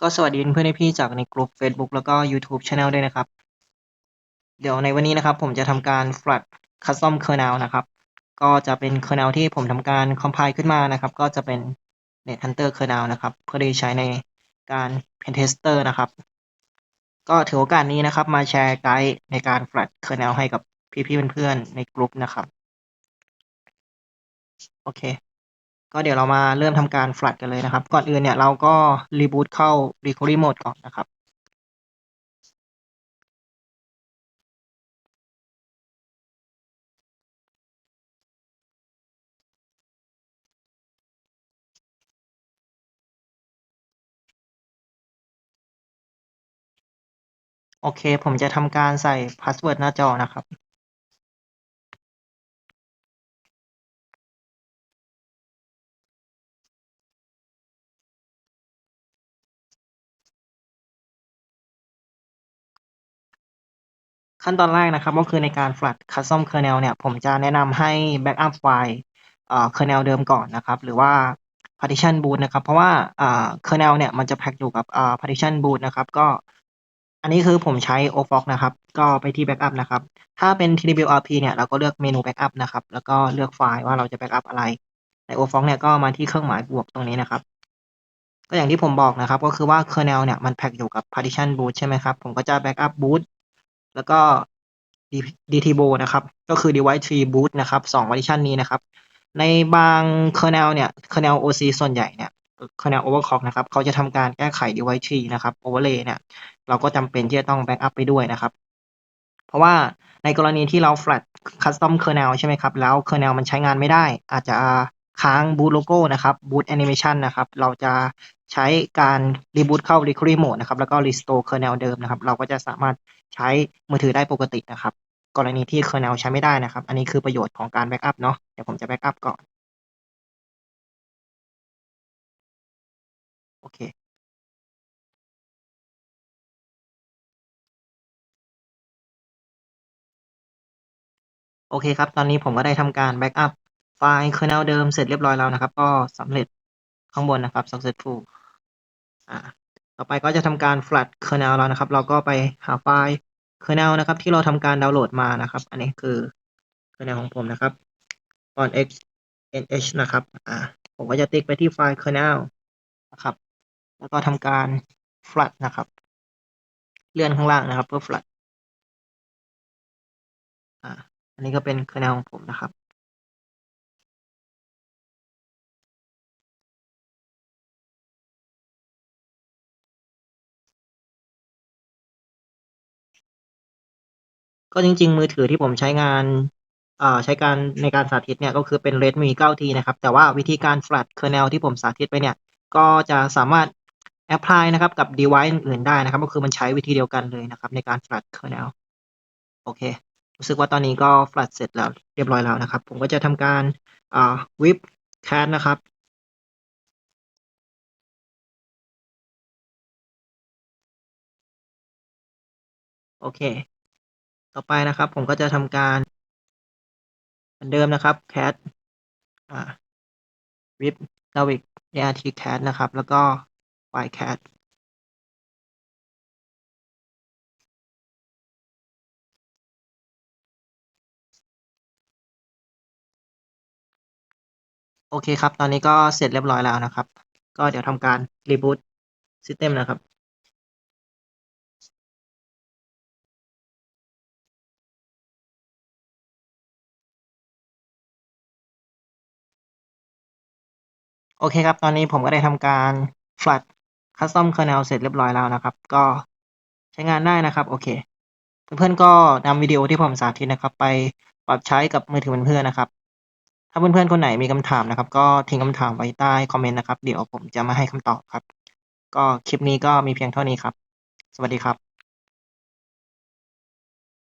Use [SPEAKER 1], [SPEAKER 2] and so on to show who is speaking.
[SPEAKER 1] ก็สวัสดีเพื่อนๆพี่จากในกลุ่ม Facebook แล้วก็ YouTube Channel ด้วยนะครับ เดี๋ยวในวันนี้นะครับ ผมจะทำการ flood custom kernel นะครับ ก็จะเป็น kernel ที่ผมทำการ compile ขึ้นมานะครับ ก็จะเป็น net hunter kernel นะครับ เพื่อที่ใช้ในการ pen tester นะครับ ก็ถือโอกาสนี้นะครับ มาแชร์ไกด์ในการ flood kernel ให้กับพี่ๆเพื่อนๆในกลุ่มนะครับ โอเค ก็เดี๋ยวเรามาเริ่มทำการ flood กันเลยนะครับ ก่อนอื่นเนี่ยเราก็ reboot เข้า recovery mode ก่อนนะครับโอเค ผมจะทำการใส่พาสเวิร์ดหน้าจอนะครับ ขั้นตอนแรกนะครับก็คือในการ flood custom kernel เนี่ย ผมจะแนะนำให้ backup ไฟล์เอ่อ kernel เดิมก่อนนะครับ หรือว่า partition boot นะครับ เพราะว่าอ่า kernel เนี่ย มันจะแพ็กอยู่กับอ่า partition boot นะครับ ก็อันนี้คือผมใช้ ofox นะครับ ก็ไปที่ backup นะครับ ถ้าเป็น twrp เนี่ย เราก็เลือกเมนู backup นะครับ แล้วก็เลือกไฟล์ว่าเราจะ backup อะไร ใน offox เนี่ย ก็มาที่เครื่องหมายบวกตรงนี้นะครับ ก็อย่างที่ผมบอกนะครับ ก็คือว่า kernel เนี่ย มันแพ็กอยู่กับ partition boot ใช่ไหมครับ ผมก็จะ backup boot แล้วก็ dtbo นะครับ ก็คือ device tree boot นะครับสอง partition นี้นะครับ ในบาง kernel เนี่ย kernel OC ส่วนใหญ่เนี่ย kernel overclock นะครับ เขาจะทำการแก้ไข device tree นะครับ overlay เนี่ย เราก็จำเป็นที่จะต้อง backup ไปด้วยนะครับ เพราะว่าในกรณีที่เรา flood custom kernel ใช่ไหมครับ แล้ว kernel มันใช้งานไม่ได้ อาจจะค้าง boot logo นะครับ boot animation นะครับ เราจะ ใช้การ reboot เข้า recovery mode นะครับ แล้วก็ restore kernel เดิมนะครับ เราก็จะสามารถใช้มือถือได้ปกตินะครับ กรณีที่ kernel ใช้ไม่ได้นะครับ อันนี้คือประโยชน์ของการ backup เนาะ เดี๋ยวผมจะ backup ก่อน โอเค โอเคครับ ตอนนี้ผมก็ได้ทำการ backup ไฟล์ kernel เดิมเสร็จเรียบร้อยแล้วนะครับ ก็สำเร็จข้างบนนะครับ successful อ่าต่อไปก็จะทำการ flood kernel แล้วนะครับ เราก็ไปหาไฟล์ kernel นะครับ ที่เราทำการดาวน์โหลดมานะครับ อันนี้คือ kernel ของผมนะครับ on x nh นะครับ อ่า ผมก็จะติ๊กไปที่ไฟล์ kernel นะครับ แล้วก็ทำการ flood นะครับ เลื่อนข้างล่างนะครับเพื่อ flood อ่า อันนี้ก็เป็น kernel ของผมนะครับ ก็จริง ๆ มือถือที่ผมใช้งานอ่าใช้การในการสาธิตเนี่ยก็คือเป็น Redmi 9T นะครับ แต่ว่าวิธีการ flood kernel ที่ผมสาธิตไปเนี่ย ก็จะสามารถ apply นะครับกับ device อื่นๆได้นะครับ ก็คือมันใช้วิธีเดียวกันเลยนะครับ ในการ flood kernel โอเค รู้สึกว่าตอนนี้ก็ flood เสร็จแล้วเรียบร้อยแล้วนะครับ ผมก็จะทำการอ่า whip cat นะครับโอเค ต่อไปนะครับ ผมก็จะทำการเหมือนเดิมนะครับ cat อ่า whip davic art cat นะครับ แล้วก็ y cat โอเคครับ ตอนนี้ก็เสร็จเรียบร้อยแล้วนะครับ ก็เดี๋ยวทำการ reboot system นะครับ โอเคครับ ตอนนี้ผมก็ได้ทำการ flood custom kernel เสร็จเรียบร้อยแล้วนะครับ ก็ใช้งานได้นะครับ โอเค เพื่อนๆก็นำวิดีโอที่ผมสาธิตนะครับ ไปปรับใช้กับมือถือเพื่อนๆนะครับ ถ้าเพื่อนๆคนไหนมีคำถามนะครับ ก็ทิ้งคำถามไว้ใต้คอมเมนต์นะครับ เดี๋ยวผมจะมาให้คำตอบครับ ก็คลิปนี้ก็มีเพียงเท่านี้ครับ สวัสดีครับ